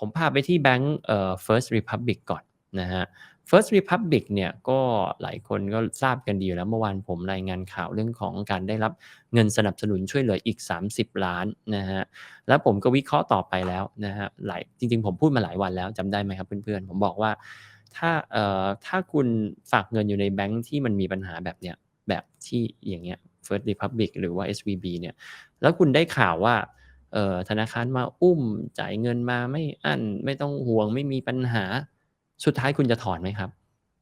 ผมพาไปที่แบงก์เอ่อ First Republic ก่อนนะฮะ First Republic เนี่ยก็หลายคนก็ทราบกันดีอยู่แล้วเมื่อวานผมรายงานข่าวเรื่องของการได้รับเงินสนับสนุนช่วยเหลืออีก 30 ล้านนะฮะแล้วผมก็วิเคราะห์ต่อไปแล้วนะฮะหลายจริง ๆ ผมพูดมาหลายวันแล้วจำได้ไหมครับเพื่อนๆ ผมบอกว่า ถ้าเอ่อถ้าคุณฝากเงินอยู่ในแบงก์ที่มันมีปัญหาแบบเนี้ยแบบที่อย่างเงี้ย First Republic หรือว่า SVB เนี่ยแล้วคุณได้ข่าวว่า เอ่อธนาคารมาอุ้มจ่ายเงินมาไม่อั้นไม่ต้องห่วงไม่มีปัญหา สุดท้ายคุณจะถอนไหมครับ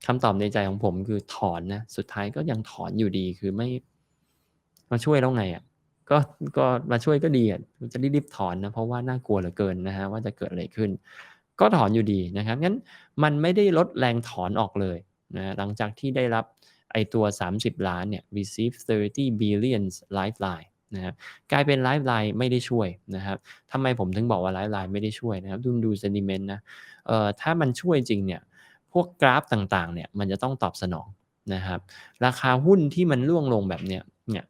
คำตอบในใจของผมคือถอนนะสุดท้ายก็ยังถอนอยู่ดีคือไม่ มาช่วยแล้วไงอะก็ก็มาช่วยก็ดีอะจะรีบถอนนะเพราะว่าน่ากลัวเหลือเกินนะฮะว่าจะเกิดอะไรขึ้น ก็ถอนอยู่ดีนะครับงั้นมันไม่ได้ลดแรงถอนออกเลยนะหลังจากที่ได้รับไอตัว 30 ล้านเนี่ย receive 30 billions lifeline นะครับกลายเป็น lifeline ไม่ได้ช่วยนะครับทำไมผมถึงบอกว่า lifeline ไม่ได้ช่วยนะครับดูดู sentiment นะเอ่อถ้ามันช่วยจริงเนี่ยพวกกราฟต่างๆเนี่ยมันจะต้องตอบสนองนะครับราคาหุ้นที่มันร่วงลงแบบเนี้ยเนี่ย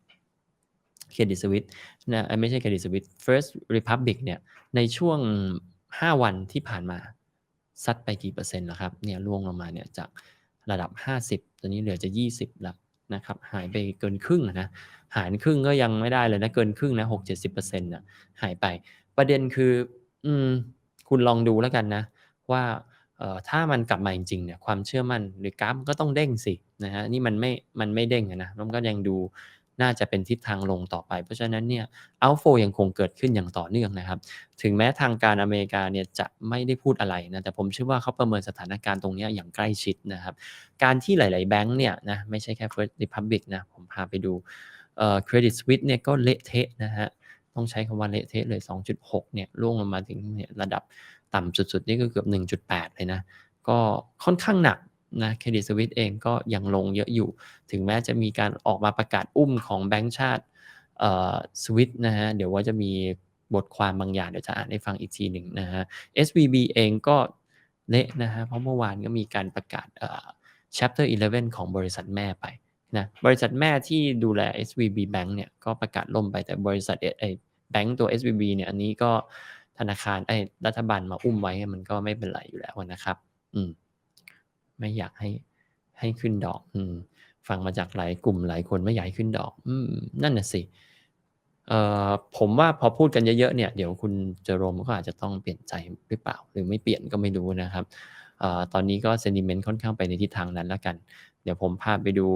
เครดิตสวิตนะไม่ใช่เครดิตสวิต First Republic เนี่ยในช่วง 5 วันที่ผ่านมาซัดไปกี่เปอร์เซ็นต์แล้วครับเนี่ยร่วงลงมาเนี่ยจากระดับ 50 ตอนนี้เหลือจะ 20แล้ว นะครับหายไปเกินครึ่งนะหารครึ่งก็ยังไม่ได้เลยนะเกินครึ่งนะหกเจ็ดสิบเปอร์เซ็นต์นะหายไป ประเด็นคือ อืม คุณลองดูแล้วกันนะ ว่าเอ่อถ้ามันกลับมาจริงๆเนี่ยความเชื่อมั่นหรือกราฟมันก็ต้องเด้งสินะฮะนี่มันไม่มันไม่เด้งอะนะแล้วมันก็ยังดู น่าจะเป็นทิศทางลงต่อไป เพราะฉะนั้นเนี่ยอัลโฟยังคงเกิดขึ้นอย่างต่อเนื่องนะครับ ถึงแม้ทางการอเมริกาเนี่ยจะไม่ได้พูดอะไรนะแต่ผมเชื่อว่าเขาประเมินสถานการณ์ตรงนี้อย่างใกล้ชิดนะครับ การที่หลาย ๆ แบงค์เนี่ยนะไม่ใช่แค่ First Republic นะผมพาไปดูเอ่อ Credit Suisse เนี่ยก็เละเทะนะฮะต้องใช้คำว่าเละเทะเลย 2.6 เนี่ยร่วงลงมาถึงเนี่ยระดับต่ำสุด ๆ นี่ก็เกือบ 1.8 เลยนะ ก็ค่อนข้างหนัก นะเครดิตสวิตเองก็ยังลงเยอะอยู่ ถึงแม้จะมีการออกมาประกาศอุ้มของแบงก์ชาติสวิตนะฮะเดี๋ยวว่าจะมีบทความบางอย่างเดี๋ยวจะอ่านให้ฟังอีกทีหนึ่งนะฮะ SVB เองก็เละนะฮะเพราะเมื่อวานก็มีการประกาศเอ่อ chapter 11 ของบริษัทแม่ไปนะบริษัทแม่ที่ดูแล SVB Bank เนี่ยก็ประกาศล่มไปแต่บริษัทไอ้แบงก์ตัว SVB เนี่ยอันนี้ก็ธนาคารไอ้รัฐบาลมาอุ้มไว้มันก็ไม่เป็นไรอยู่แล้วนะครับ อืม ไม่อยากให้ให้ขึ้นดอก อืม ฟังมาจากหลายกลุ่มหลายคนไม่อยากให้ขึ้นดอก อืม นั่นน่ะสิเอ่อผมว่าพอพูดกันเยอะๆเนี่ยเดี๋ยวคุณเจอโรมก็อาจจะต้องเปลี่ยนใจหรือเปล่า หรือไม่เปลี่ยนก็ไม่รู้นะครับเอ่อตอนนี้ก็ sentiment ค่อนข้างไปในทิศทางนั้นแล้วกัน เดี๋ยวผมพาไปดู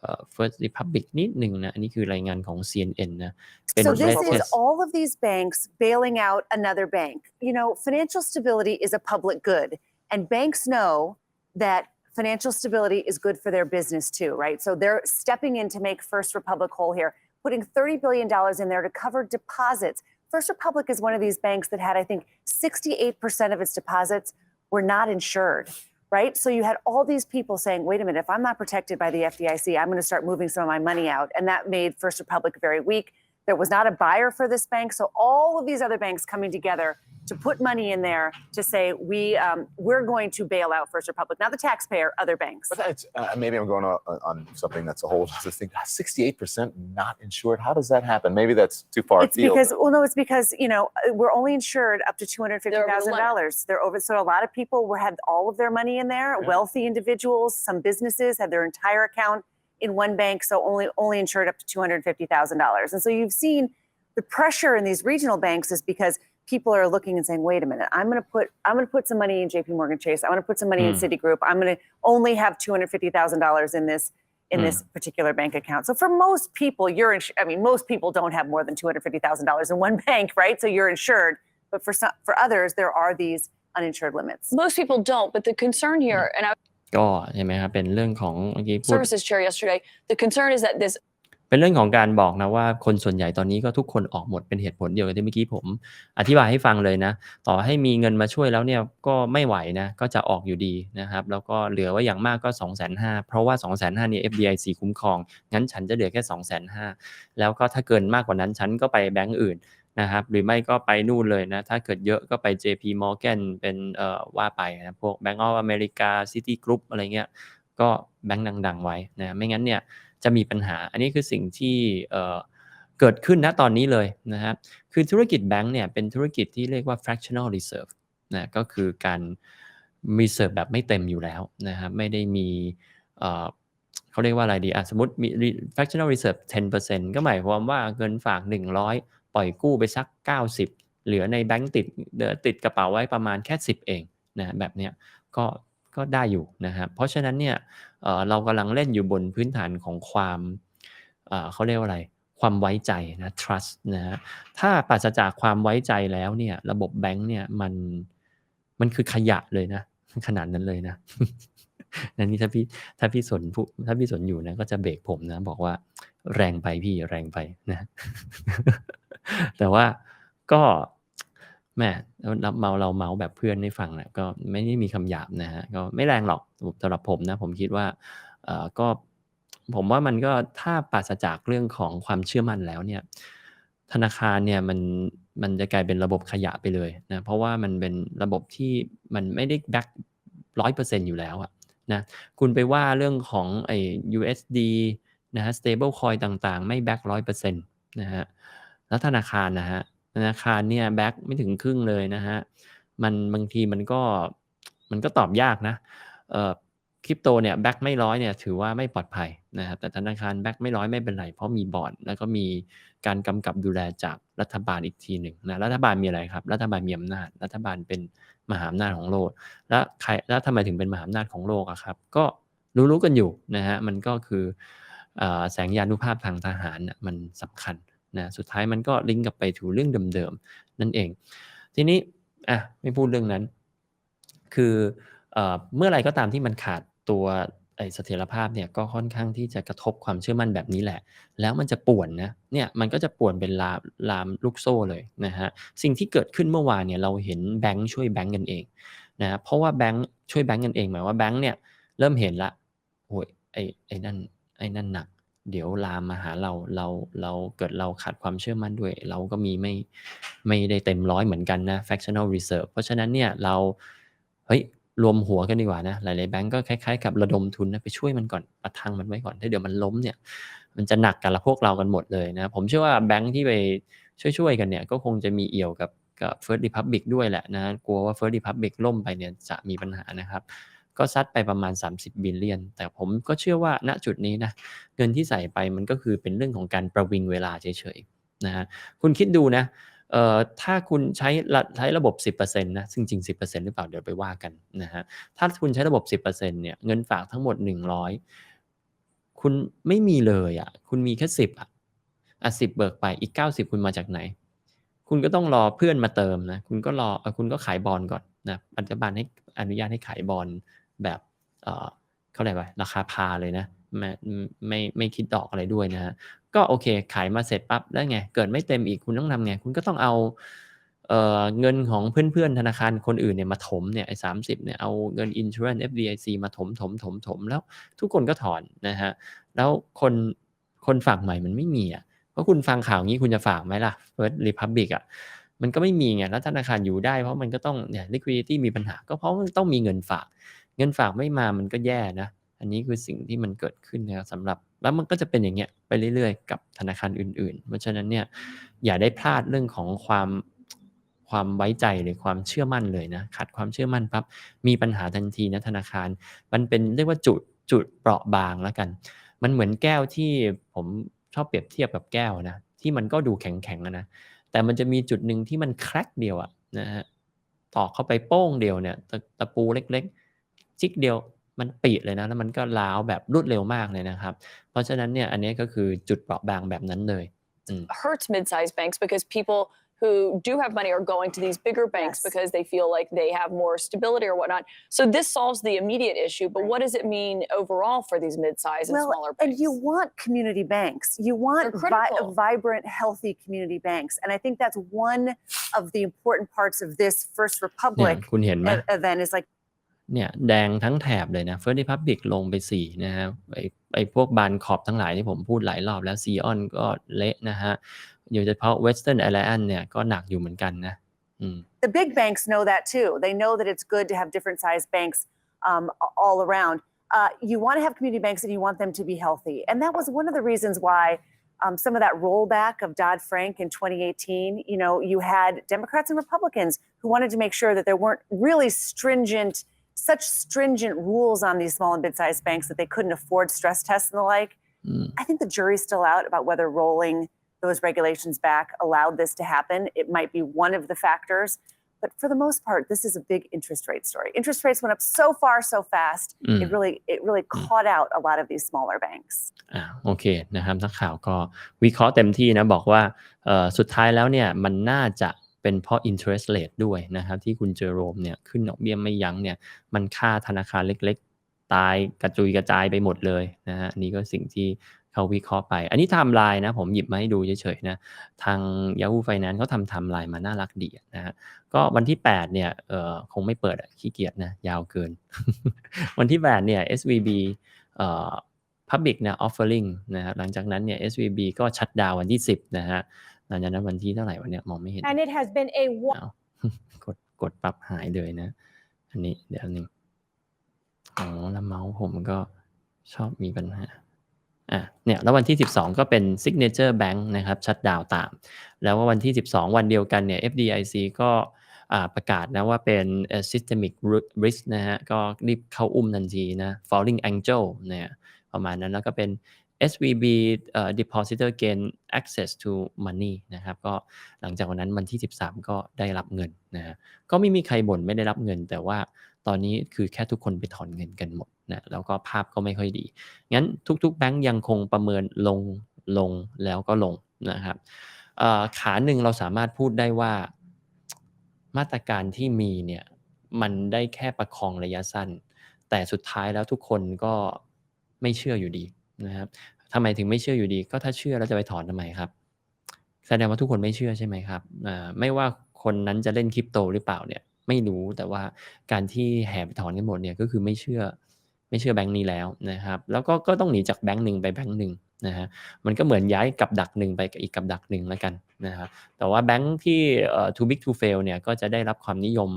เอ่อ First Republic นิดหนึ่งนะอันนี้คือรายงานของ CNN นะเป็น So this is latest all of these banks bailing out another bank. You know, financial stability is a public good, and banks know that financial stability is good for their business too, right? So they're stepping in to make First Republic whole here, putting $30 billion in there to cover deposits. First Republic is one of these banks that had, I think, 68% of its deposits were not insured, right? So you had all these people saying, wait a minute, if I'm not protected by the FDIC, I'm going to start moving some of my money out. And that made First Republic very weak. There was not a buyer for this bank. So all of these other banks coming together to put money in there to say we um, we're going to bail out First Republic, not the taxpayer, other banks. But that's, uh, maybe I'm going on, on something that's a whole other thing. 68% not insured. How does that happen? Maybe that's too far It's afield. because well, no, it's because you know uh, we're only insured up to two hundred fifty They're over the thousand dollars. They're over, so a lot of people were had all of their money in there. Yeah. Wealthy individuals, some businesses had their entire account in one bank, so only only insured up to two hundred fifty thousand dollars. And so you've seen the pressure in these regional banks is because people are looking and saying, "Wait a minute, I'm going to put I'm going to put some money in J.P. Morgan Chase. I'm going to put some money in Mm. Citigroup. I'm going to only have two hundred fifty thousand dollars in this." In Mm. this particular bank account. So for most people, you're, ins- I mean, most people don't have more than $250,000 in one bank, right? So you're insured. But for some, for others, there are these uninsured limits. Most people don't, but the concern here, and I was ก็ใช่ไหมครับ เป็นเรื่องของเมื่อกี้พูด services chair yesterday, the concern is that this เป็นเรื่องของการบอกนะว่าคนส่วนใหญ่ตอนนี้ก็ทุกคนออกหมดเป็นเหตุผลเดียวกับที่เมื่อกี้ผม อธิบายให้ฟังเลยนะ ต่อให้มีเงินมาช่วยแล้วเนี่ยก็ไม่ไหวนะ ก็จะออกอยู่ดีนะครับ แล้วก็เหลือไว่าอย่างมากก็2 5 0 0 0เพราะว่า2 5 0 0 0เนี่ย FDIC คุ้มครอง งั้นฉันจะเหลือแค่2 5 0 0 0แล้วก็ถ้าเกินมากกว่านั้นฉันก็ไปแบงก์อื่น นะครับ หรือไม่ก็ไปนู่นเลยนะ ถ้าเกิดเยอะก็ไป JP Morgan เป็นเอ่อว่าไปนะพวก Bank of America City Group อะไรเงี้ยก็แบงก์ดัง ๆ ไว้นะไม่งั้นเนี่ยจะมีปัญหา อันนี้คือสิ่งที่เอ่อเกิดขึ้นณตอนนี้เลยนะครับ คือธุรกิจแบงก์เนี่ยเป็นธุรกิจที่เรียกว่า fractional reserve นะก็คือการมีเสิร์ฟแบบไม่เต็มอยู่แล้วนะครับไม่ได้มีเอ่อเขาเรียกว่าอะไรดีอะสมมติมี fractional reserve 10%ก็หมายความว่าเงินฝาก 100 ล่อยกู้ไปสัก 90 เหลือในแบงก์ติดเหลือติดกระเป๋าไว้ประมาณแค่ 10 เองนะแบบเนี้ยก็ก็ได้อยู่นะครับเพราะฉะนั้นเนี่ยเเรากำลังเล่นอยู่บนพื้นฐานของความเเขาเรียกว่าอะไรความไว้ใจนะ trust นะฮะถ้าปราศจากความไว้ใจแล้วเนี่ย ระบบแบงค์เนี่ยมันมันคือขยะเลยนะขนาดนั้นเลยนะนั่นนี่ถ้าพี่ถ้าพี่สนถ้าพี่สนอยู่นะก็จะเบรกผมนะ บอกว่า แรงไปพี่แรงไปนะ แต่ว่าก็แม่เราเมาเราเมาแบบเพื่อนให้ฟังนะก็ไม่ได้มีคำหยาบนะฮะก็ไม่แรงหรอกสำหรับผมนะ ผมคิดว่าเออก็ผมว่ามันก็ถ้าปราศจากเรื่องของความเชื่อมั่นแล้วเนี่ย ธนาคารเนี่ยมันมันจะกลายเป็นระบบขยะไปเลยนะเพราะว่ามันเป็นระบบที่มันไม่ได้แบ็กร้อยเปอร์เซ็นอยู่แล้วอะนะคุณไปว่าเรื่องของไอ้ USD นะฮะ stable coin ต่างๆ ไม่แบ็กร้อยเปอร์เซ็นต์นะฮะ แล้วธนาคารนะฮะ ธนาคารเนี่ยแบ็กไม่ถึงครึ่งเลยนะฮะ มันบางทีมันก็มันก็ตอบยากนะ เอ่อคริปโตเนี่ยแบ็กไม่ร้อยเนี่ยถือว่าไม่ปลอดภัยนะครับแต่ธนาคารแบ็กไม่ร้อยไม่เป็นไร เพราะมีบอร์ดแล้วก็มีการกำกับดูแลจากรัฐบาลอีกทีหนึ่งนะรัฐบาลมีอะไรครับ รัฐบาลมีอำนาจ รัฐบาลเป็นมหาอำนาจของโลก แล้วใครแล้วทำไมถึงเป็นมหาอำนาจของโลกอะครับ ก็รู้ๆกันอยู่นะฮะมันก็คือ แสงยานุภาพทางทหารมันสำคัญนะสุดท้ายมันก็ลิงก์กลับไปถูเรื่องเดิมๆนั่นเอง ทีนี้อะไม่พูดเรื่องนั้น คือเอเมื่อไรก็ตามที่มันขาดตัวไอ้เสถียรภาพเนี่ยก็ค่อนข้างที่จะกระทบความเชื่อมั่นแบบนี้แหละ แล้วมันจะป่วนนะเนี่ยมันก็จะป่วนเป็นลามลามลูกโซ่เลยนะฮะสิ่งที่เกิดขึ้นเมื่อวานเนี่ยเราเห็นแบงค์ช่วยแบงค์กันเองนะฮะเพราะว่าแบงค์ช่วยแบงค์กันเองหมายว่าแบงค์เนี่ยเริ่มเห็นละโอ้ยไอ้ไอ้นั่น ไอ้นั่นหนัก เดี๋ยวลามมาหาเราเราเราเกิดเราขาดความเชื่อมั่นด้วย เราก็มีไม่ไม่ได้เต็มร้อยเหมือนกันนะ fractional reserve เพราะฉะนั้นเนี่ยเราเฮ้ยรวมหัวกันดีกว่านะ หลายๆแบงก์ก็คล้ายๆกับระดมทุนนะไปช่วยมันก่อนประทังมันไว้ก่อนถ้าเดี๋ยวมันล้มเนี่ย มันจะหนักกันละพวกเรากันหมดเลยนะ ผมเชื่อว่าแบงก์ที่ไปช่วยๆกันเนี่ยก็คงจะมีเอี่ยวกับกับ First Republic ด้วยแหละนะกลัวว่า First Republic ล่มไปเนี่ยจะมีปัญหานะครับ ก็ซัดไปประมาณ 30 บิลเลียน แต่ผมก็เชื่อว่าณจุดนี้นะเงินที่ใส่ไปมันก็คือเป็นเรื่องของการประวิงเวลาเฉยๆนะฮะคุณคิดดูนะเอ่อถ้าคุณใช้ใช้ระบบ 10%นะซึ่งจริง 10%หรือเปล่าเดี๋ยวไปว่ากันนะฮะถ้าคุณใช้ระบบ 10%เนี่ยเงินฝากทั้งหมด 100 คุณไม่มีเลยอะคุณมีแค่ 10อะอะ10เบิกไปอีก 90 คุณมาจากไหน คุณก็ต้องรอเพื่อนมาเติมนะคุณก็รออคุณก็ขายบอลก่อนนะรัฐบาลให้อนุญาตให้ขายบอล แบบเขาเรียกว่าราคาพาเลยนะไม่ไม่ไม่คิดดอกอะไรด้วยนะฮะก็โอเคขายมาเสร็จปั๊บแล้วไง เกิดไม่เต็มอีกคุณต้องทำไง คุณก็ต้องเอาเเงินของเพื่อนๆธนาคารคนอื่นเนี่ยมาถมเนี่ยไอ้สามสิบเนี่ยเอาเงิน insurance FDIC มาถมถมถมถมแล้วทุกคนก็ถอนนะฮะแล้วคนคนฝากใหม่มันไม่มีอะเพราะคุณฟังข่าวงี้คุณจะฝากไหมล่ะ First Republic อะมันก็ไม่มีไงแล้วธนาคารอยู่ได้เพราะมันก็ต้องเนี่ย liquidity มีปัญหาก็เพราะมันต้องมีเงินฝาก เงินฝากไม่มามันก็แย่นะ อันนี้คือสิ่งที่มันเกิดขึ้นนะครับสำหรับ แล้วมันก็จะเป็นอย่างเงี้ยไปเรื่อยๆ กับธนาคารอื่นๆ เพราะฉะนั้นเนี่ยอย่าได้พลาดเรื่องของความความไว้ใจหรือความเชื่อมั่นเลยนะขาดความเชื่อมั่นปั๊บมีปัญหาทันทีนะธนาคาร มันเป็นเรียกว่าจุดจุดเปราะบางแล้วกัน มันเหมือนแก้วที่ผมชอบเปรียบเทียบกับแก้วนะที่มันก็ดูแข็งๆนะแต่มันจะมีจุดหนึ่งที่มันแครกเดียวอะนะฮะตอกเข้าไปโป้งเดียวเนี่ยตะตะปูเล็กๆ จิกเดียวมันปิดเลยนะ แล้วมันก็ล้าวแบบรวดเร็วมากเลยนะครับ เพราะฉะนั้นเนี่ยอันนี้ก็คือจุดเปราะบางแบบนั้นเลย hurts mid-sized banks because people who do have money are going to these bigger banks Yes. because they feel like they have more stability or whatnot. So this solves the immediate issue, but Right. what does it mean overall for these mid-sized and well, smaller banks? and you want community banks. You want They're vi- critical. vibrant, healthy community banks, and I think that's one of the important parts of this First เนี่ย Republic คุณเห็นไหม e- event. Is like เนี่ยแดงทั้งแถบเลยนะ First Republic ลงไปสีนะฮะไอไอพวกบานขอบทั้งหลายที่ผมพูดหลายรอบแล้วซีออนก็เละนะฮะโดยเฉพาะ Western Alliance เนี่ยก็หนักอยู่เหมือนกันนะ the big banks know that too. They know that it's good to have different sized banks um, a- all around. Uh, you want to have community banks and you want them to be healthy. And that was one of the reasons why um, some of that rollback of Dodd Frank in 2018. You know, you had Democrats and Republicans who wanted to make sure that there weren't really stringent, such stringent rules on these small and mid sized banks that they couldn't afford stress tests and the like. อืม I think the jury's still out about whether rolling those regulations back allowed this to happen. It might be one of the factors. But for the most part, this is a big interest rate story. Interest rates went up so far so fast. อืม It really it really caught out a lot of these smaller banks. อ่าโอเคนะครับนักข่าวก็วิเคราะห์เต็มที่นะบอกว่าเอ่อสุดท้ายแล้วเนี่ยมันน่าจะ เป็นเพราะ interest rate ด้วยนะครับที่คุณเจอโรมเนี่ยขึ้นดอกเบี้ยไม่ยั้งเนี่ยมันฆ่าธนาคารเล็กๆ ตายกระจุยกระจายไปหมดเลยนะฮะนี่ก็สิ่งที่เขาวิเคราะห์ไป อันนี้ไทม์ไลน์นะผมหยิบมาให้ดูเฉยๆนะทาง Yahoo Finance เขาทำไทม์ไลน์มาน่ารักดีนะฮะก็วันที่ 8 เนี่ยเอ่อคงไม่เปิดขี้เกียจนะยาวเกิน วันที่ 8 เนี่ย SVB เอ่อ Public นะ Offering นะครับหลังจากนั้นเนี่ย SVB ก็ชัดดาววันที่ 10 นะฮะ หลังจากนั้นวันที่เท่าไหร่วันเนี้ยมองไม่เห็น And it has been a เอากดกดปั๊บหายเลยนะ อันนี้เดี๋ยวหนึ่งอ๋อแล้วเมาส์ผมก็ชอบมีปัญหาอะเนี่ยแล้ววันที่ 12 ก็เป็น Signature Bank นะครับชัดดาวตาม แล้วว่าวันที่ 12 วันเดียวกันเนี่ย FDIC ก็อ่าประกาศนะว่าเป็นเอ่อ systemic risk นะฮะก็รีบเข้าอุ้มทันทีนะ falling angel เนี่ยประมาณนั้นแล้วก็เป็น SVB เอ่อ depositor gain access to money นะครับก็หลังจากวันนั้นวันที่ 13 ก็ได้รับเงินนะฮะก็ไม่มีใครบ่นไม่ได้รับเงิน แต่ว่าตอนนี้คือแค่ทุกคนไปถอนเงินกันหมดนะแล้วก็ภาพก็ไม่ค่อยดี งั้นทุกๆแบงก์ยังคงประเมินลงลงแล้วก็ลงนะครับขาหนึ่งเราสามารถพูดได้ว่ามาตรการที่มีเนี่ยมันได้แค่ประคองระยะสั้น แต่สุดท้ายแล้วทุกคนก็ไม่เชื่ออยู่ดี นะครับทำไมถึงไม่เชื่ออยู่ดี ก็ถ้าเชื่อแล้วจะไปถอนทำไมครับ แสดงว่าทุกคนไม่เชื่อใช่ไหมครับไม่ว่าคนนั้นจะเล่นคริปโตหรือเปล่าเนี่ย ไม่รู้แต่ว่าการที่แห่ไปถอนกันหมดเนี่ยก็คือไม่เชื่อไม่เชื่อแบงค์นี้แล้วนะครับ แล้วก็ก็ต้องหนีจากแบงค์หนึ่งไปแบงค์หนึ่งนะฮะมันก็เหมือนย้ายกับดักหนึ่งไปกับอีกกับดักหนึ่งแล้วกันนะครับแต่ว่าแบงค์ที่ too big to fail เนี่ยก็จะได้รับความนิยม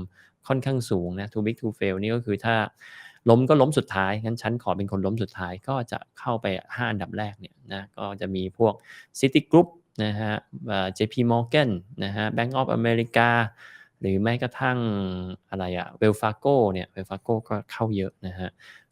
ค่อนข้างสูงนะ too big to fail นี่ก็คือถ้า ล้มก็ล้มสุดท้ายงั้นฉันขอเป็นคนล้มสุดท้ายก็จะเข้าไป 5 อันดับแรกเนี่ยนะก็จะมีพวก City Group นะฮะเอ่อ JP Morgan นะฮะ Bank of America หรือแม้กระทั่งอะไรอะ Wells Fargo เนี่ย Wells Fargo ก็เข้าเยอะนะฮะ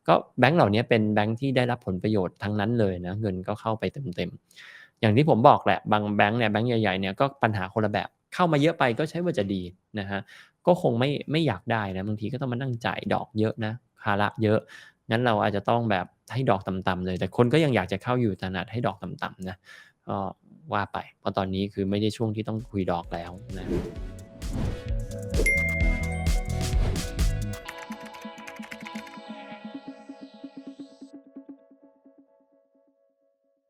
ก็แบงก์เหล่านี้เป็นแบงก์ที่ได้รับผลประโยชน์ทั้งนั้นเลยนะเงินก็เข้าไปเต็มๆ อย่างที่ผมบอกแหละบางแบงก์เนี่ยแบงก์ใหญ่ๆเนี่ยก็ปัญหาคนละแบบเข้ามาเยอะไปก็ใช้ว่าจะดีนะฮะก็คงไม่ไม่อยากได้นะบางทีก็ต้องมานั่งจ่ายดอกเยอะนะ ภาระเยอะ งั้นเราอาจจะต้องแบบให้ดอกต่ำๆเลย แต่คนก็ยังอยากจะเข้าอยู่ขนาดให้ดอกต่ำๆนะก็ว่าไปเพราะตอนนี้คือไม่ได้ช่วงที่ต้องคุยดอกแล้วนะ